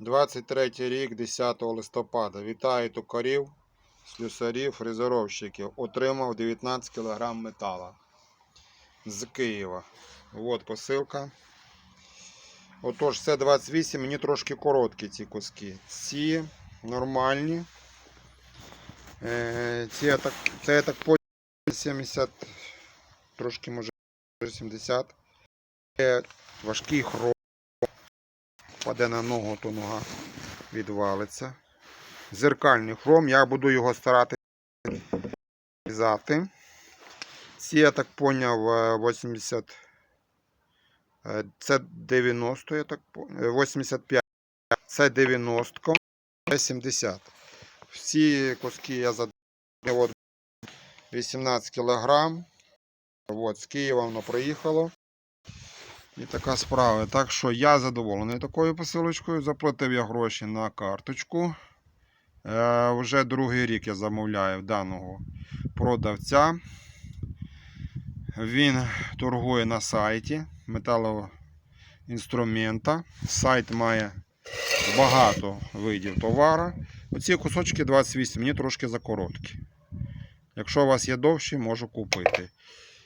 23 рік, 10 листопада. Вітаю токарів, слюсарів, фрезеровщиків. Отримав 19 кг метала з Києва. От посилка. Отож, це 28, мені трошки короткі ці куски. Ці нормальні. Е, ці я так, це я так понял 70, трошки може 70. Це важкий хром. Паде на ногу, то нога відвалиться. Зеркальний хром, я буду його старатися в'язати. Ці, я так поняв, е, 80. е, Це 90, я так поняв. 85. Це 90, це 70. Всі куски я задав. 18 кг. От, з Києва воно приїхало. І така справа. Так що я задоволений такою посилочкою. Заплатив я гроші на карточку. Е, вже другий рік я замовляю даного продавця. Він торгує на сайті металоінструмента. Сайт має багато видів товару. Оці кусочки 28, мені трошки закороткі. Якщо у вас є довші, можу купити.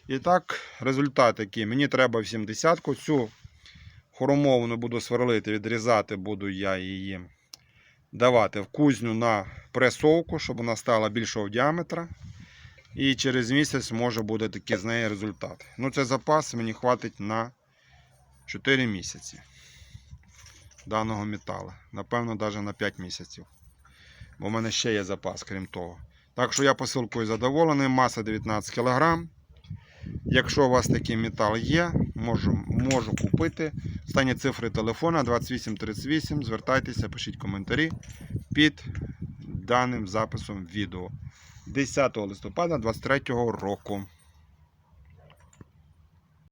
І так, результат який. Мені треба 70-ку. Цю хромовну буду сверлити, відрізати буду я її давати в кузню на пресовку, щоб вона стала більшого діаметра. І через місяць може буде такий з неї результат. Ну, це запас мені хватить на 4 місяці даного металу. Напевно, навіть на 5 місяців. Бо в мене ще є запас, крім того. Так що я посилкою задоволений. Маса 19 кг. Якщо у вас такий метал є, можу, можу купити. Останні цифри телефона 2838. Звертайтеся, пишіть коментарі під даним записом відео. 10 листопада 2023 року.